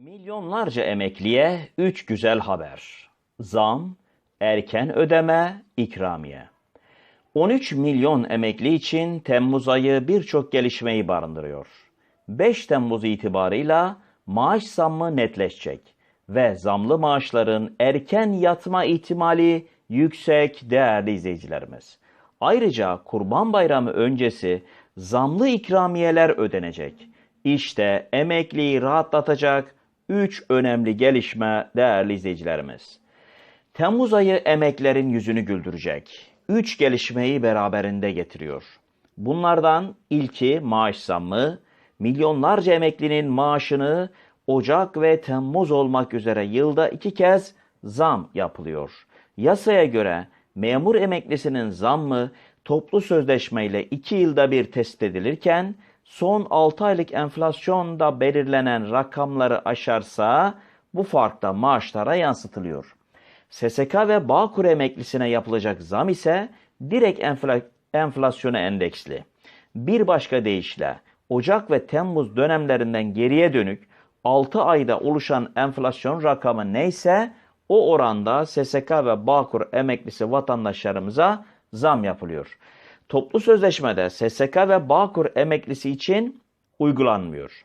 Milyonlarca emekliye 3 güzel haber. Zam, erken ödeme, ikramiye. 13 milyon emekli için Temmuz ayı birçok gelişmeyi barındırıyor. 5 Temmuz itibarıyla maaş zammı netleşecek ve zamlı maaşların erken yatma ihtimali yüksek değerli izleyicilerimiz. Ayrıca Kurban Bayramı öncesi zamlı ikramiyeler ödenecek. İşte emekliyi rahatlatacak 3 önemli gelişme değerli izleyicilerimiz. Temmuz ayı emeklerin yüzünü güldürecek. 3 gelişmeyi beraberinde getiriyor. Bunlardan ilki maaş zammı, milyonlarca emeklinin maaşını Ocak ve Temmuz olmak üzere yılda iki kez zam yapılıyor. Yasaya göre memur emeklisinin zammı toplu sözleşmeyle 2 yılda bir test edilirken son 6 aylık enflasyonda belirlenen rakamları aşarsa bu fark da maaşlara yansıtılıyor. SSK ve Bağkur emeklisine yapılacak zam ise direkt enfla enflasyona endeksli. Bir başka deyişle Ocak ve Temmuz dönemlerinden geriye dönük 6 ayda oluşan enflasyon rakamı neyse o oranda SSK ve Bağkur emeklisi vatandaşlarımıza zam yapılıyor. Toplu sözleşmede SSK ve Bağkur emeklisi için uygulanmıyor.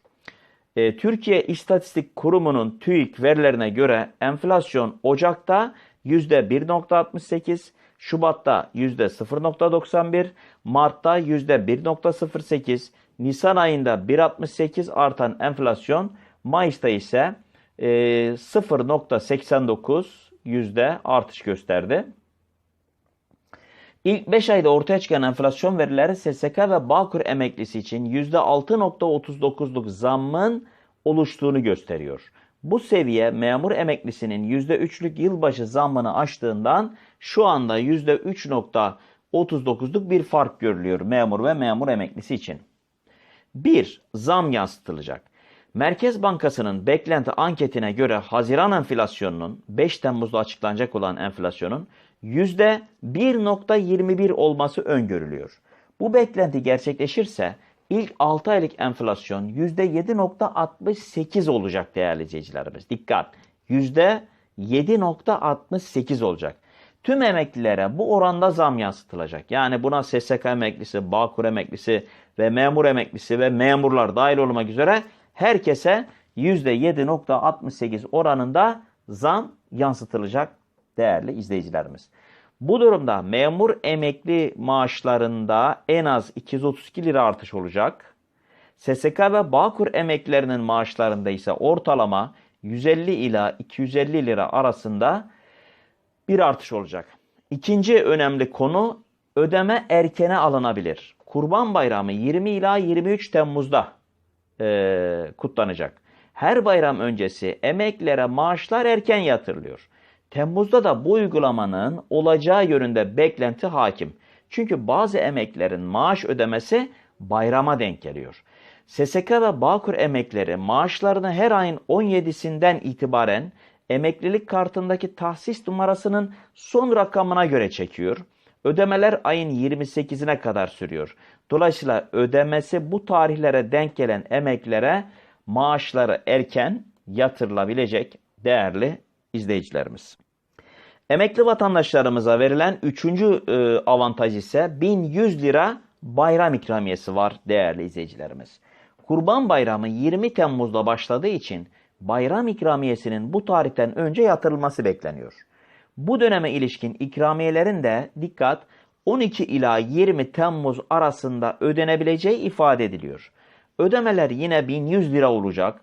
E, Türkiye İstatistik Kurumu'nun TÜİK verilerine göre enflasyon Ocak'ta %1.68, Şubat'ta %0.91, Mart'ta %1.08, Nisan ayında 1.68 artan enflasyon Mayıs'ta ise e, 0.89 yüzde artış gösterdi. İlk 5 ayda ortaya çıkan enflasyon verileri SSK ve Bağkur emeklisi için %6.39'luk zammın oluştuğunu gösteriyor. Bu seviye memur emeklisinin %3'lük yılbaşı zammını aştığından şu anda %3.39'luk bir fark görülüyor memur ve memur emeklisi için. 1. Zam yansıtılacak. Merkez Bankası'nın beklenti anketine göre Haziran enflasyonunun 5 Temmuz'da açıklanacak olan enflasyonun %1.21 olması öngörülüyor. Bu beklenti gerçekleşirse ilk 6 aylık enflasyon %7.68 olacak değerli izleyicilerimiz. Dikkat! %7.68 olacak. Tüm emeklilere bu oranda zam yansıtılacak. Yani buna SSK emeklisi, Bağkur emeklisi ve memur emeklisi ve memurlar dahil olmak üzere herkese %7.68 oranında zam yansıtılacak değerli izleyicilerimiz. Bu durumda memur emekli maaşlarında en az 232 lira artış olacak. SSK ve Bağkur emeklilerinin maaşlarında ise ortalama 150 ila 250 lira arasında bir artış olacak. İkinci önemli konu ödeme erkene alınabilir. Kurban Bayramı 20 ila 23 Temmuz'da e, kutlanacak. Her bayram öncesi emeklilere maaşlar erken yatırılıyor. Temmuz'da da bu uygulamanın olacağı yönünde beklenti hakim. Çünkü bazı emeklerin maaş ödemesi bayrama denk geliyor. SSK ve Bağkur emekleri maaşlarını her ayın 17'sinden itibaren emeklilik kartındaki tahsis numarasının son rakamına göre çekiyor. Ödemeler ayın 28'ine kadar sürüyor. Dolayısıyla ödemesi bu tarihlere denk gelen emeklilere maaşları erken yatırılabilecek değerli izleyicilerimiz. Emekli vatandaşlarımıza verilen üçüncü e, avantaj ise 1100 lira bayram ikramiyesi var değerli izleyicilerimiz. Kurban Bayramı 20 Temmuz'da başladığı için bayram ikramiyesinin bu tarihten önce yatırılması bekleniyor. Bu döneme ilişkin ikramiyelerin de dikkat 12 ila 20 Temmuz arasında ödenebileceği ifade ediliyor. Ödemeler yine 1100 lira olacak.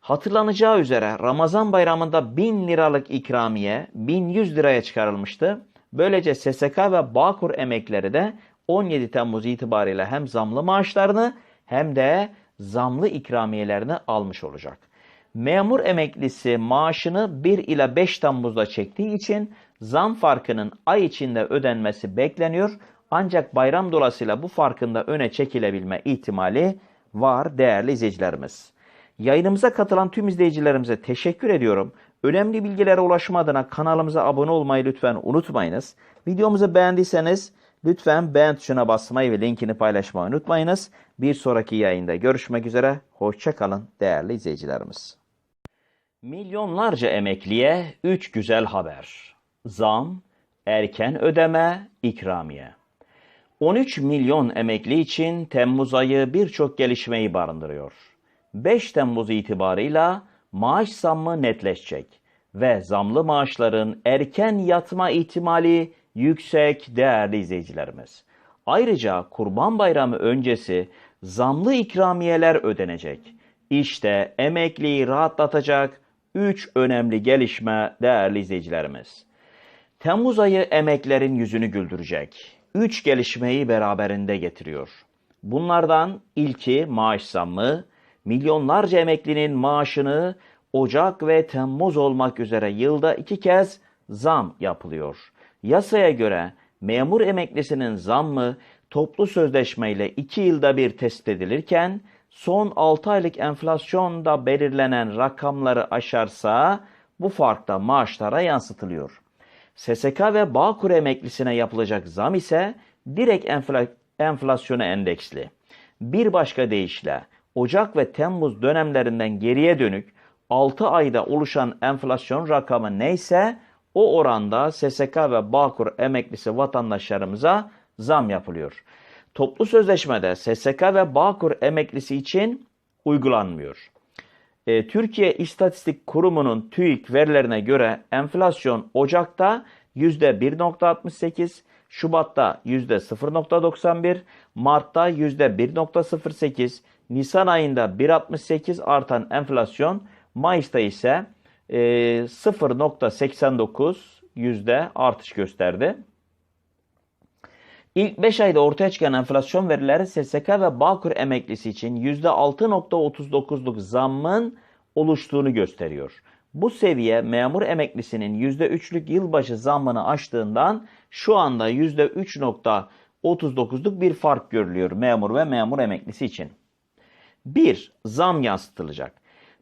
Hatırlanacağı üzere Ramazan bayramında 1000 liralık ikramiye 1100 liraya çıkarılmıştı. Böylece SSK ve Bağkur emekleri de 17 Temmuz itibariyle hem zamlı maaşlarını hem de zamlı ikramiyelerini almış olacak. Memur emeklisi maaşını 1 ila 5 Temmuz'da çektiği için zam farkının ay içinde ödenmesi bekleniyor. Ancak bayram dolayısıyla bu farkın da öne çekilebilme ihtimali var değerli izleyicilerimiz. Yayınımıza katılan tüm izleyicilerimize teşekkür ediyorum. Önemli bilgilere ulaşma adına kanalımıza abone olmayı lütfen unutmayınız. Videomuzu beğendiyseniz lütfen beğen tuşuna basmayı ve linkini paylaşmayı unutmayınız. Bir sonraki yayında görüşmek üzere. Hoşçakalın değerli izleyicilerimiz. Milyonlarca emekliye 3 güzel haber. Zam, erken ödeme, ikramiye. 13 milyon emekli için Temmuz ayı birçok gelişmeyi barındırıyor. 5 Temmuz itibarıyla maaş zammı netleşecek ve zamlı maaşların erken yatma ihtimali yüksek değerli izleyicilerimiz. Ayrıca Kurban Bayramı öncesi zamlı ikramiyeler ödenecek. İşte emekliyi rahatlatacak 3 önemli gelişme değerli izleyicilerimiz. Temmuz ayı emeklerin yüzünü güldürecek. Üç gelişmeyi beraberinde getiriyor. Bunlardan ilki maaş zammı, milyonlarca emeklinin maaşını Ocak ve Temmuz olmak üzere yılda iki kez zam yapılıyor. Yasaya göre memur emeklisinin zammı toplu sözleşmeyle iki yılda bir tespit edilirken son 6 aylık enflasyonda belirlenen rakamları aşarsa bu fark da maaşlara yansıtılıyor. SSK ve Bağkur emeklisine yapılacak zam ise direkt enfla enflasyona endeksli. Bir başka deyişle Ocak ve Temmuz dönemlerinden geriye dönük 6 ayda oluşan enflasyon rakamı neyse o oranda SSK ve Bağkur emeklisi vatandaşlarımıza zam yapılıyor. Toplu sözleşmede SSK ve Bağkur emeklisi için uygulanmıyor. E, Türkiye İstatistik Kurumu'nun TÜİK verilerine göre enflasyon Ocak'ta %1.68, Şubat'ta %0.91, Mart'ta %1.08, Nisan ayında 1.68 artan enflasyon Mayıs'ta ise e, 0.89 yüzde artış gösterdi. İlk 5 ayda ortaya çıkan enflasyon verileri SSK ve Bağkur emeklisi için %6.39'luk zammın oluştuğunu gösteriyor. Bu seviye memur emeklisinin %3'lük yılbaşı zammını aştığından şu anda %3.39'luk bir fark görülüyor memur ve memur emeklisi için. 1. Zam yansıtılacak.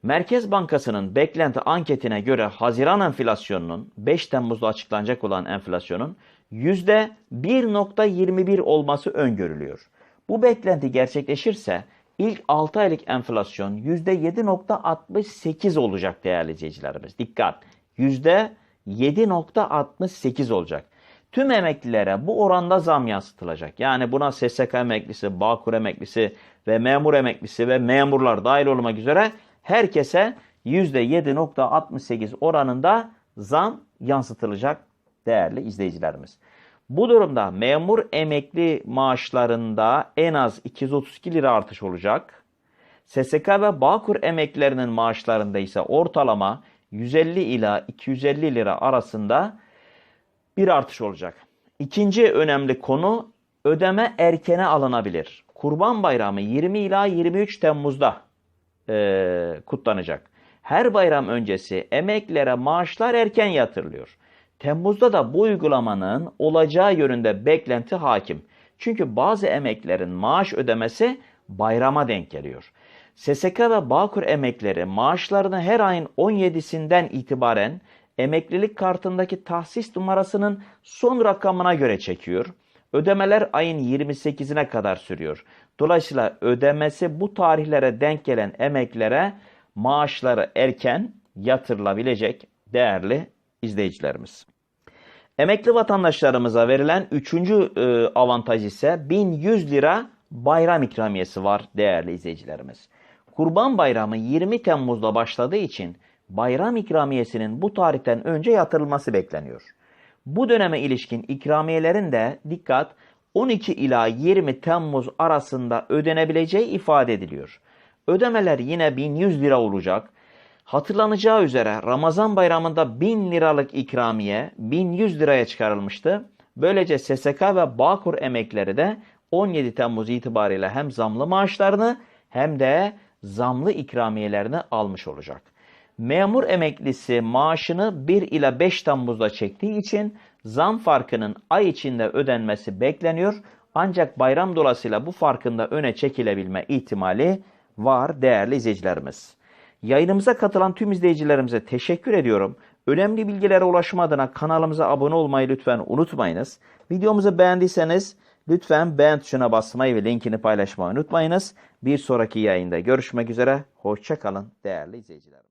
Merkez Bankası'nın beklenti anketine göre Haziran enflasyonunun 5 Temmuz'da açıklanacak olan enflasyonun %1.21 olması öngörülüyor. Bu beklenti gerçekleşirse ilk 6 aylık enflasyon %7.68 olacak değerli izleyicilerimiz. Dikkat! %7.68 olacak. Tüm emeklilere bu oranda zam yansıtılacak. Yani buna SSK emeklisi, Bağkur emeklisi ve memur emeklisi ve memurlar dahil olmak üzere herkese %7.68 oranında zam yansıtılacak değerli izleyicilerimiz. Bu durumda memur emekli maaşlarında en az 232 lira artış olacak. SSK ve Bağkur emeklilerinin maaşlarında ise ortalama 150 ila 250 lira arasında bir artış olacak. İkinci önemli konu ödeme erkene alınabilir. Kurban Bayramı 20 ila 23 Temmuz'da e, kutlanacak. Her bayram öncesi emeklilere maaşlar erken yatırılıyor. Temmuz'da da bu uygulamanın olacağı yönünde beklenti hakim. Çünkü bazı emeklerin maaş ödemesi bayrama denk geliyor. SSK ve Bağkur emekleri maaşlarını her ayın 17'sinden itibaren emeklilik kartındaki tahsis numarasının son rakamına göre çekiyor. Ödemeler ayın 28'ine kadar sürüyor. Dolayısıyla ödemesi bu tarihlere denk gelen emeklere maaşları erken yatırılabilecek değerli izleyicilerimiz. Emekli vatandaşlarımıza verilen üçüncü e, avantaj ise 1100 lira bayram ikramiyesi var değerli izleyicilerimiz. Kurban Bayramı 20 Temmuz'da başladığı için bayram ikramiyesinin bu tarihten önce yatırılması bekleniyor. Bu döneme ilişkin ikramiyelerin de dikkat 12 ila 20 Temmuz arasında ödenebileceği ifade ediliyor. Ödemeler yine 1100 lira olacak. Hatırlanacağı üzere Ramazan bayramında 1000 liralık ikramiye 1100 liraya çıkarılmıştı. Böylece SSK ve Bağkur emekleri de 17 Temmuz itibariyle hem zamlı maaşlarını hem de zamlı ikramiyelerini almış olacak. Memur emeklisi maaşını 1 ila 5 Temmuz'da çektiği için zam farkının ay içinde ödenmesi bekleniyor. Ancak bayram dolayısıyla bu farkında öne çekilebilme ihtimali var değerli izleyicilerimiz. Yayınımıza katılan tüm izleyicilerimize teşekkür ediyorum. Önemli bilgilere ulaşma adına kanalımıza abone olmayı lütfen unutmayınız. Videomuzu beğendiyseniz lütfen beğen tuşuna basmayı ve linkini paylaşmayı unutmayınız. Bir sonraki yayında görüşmek üzere. Hoşçakalın değerli izleyiciler.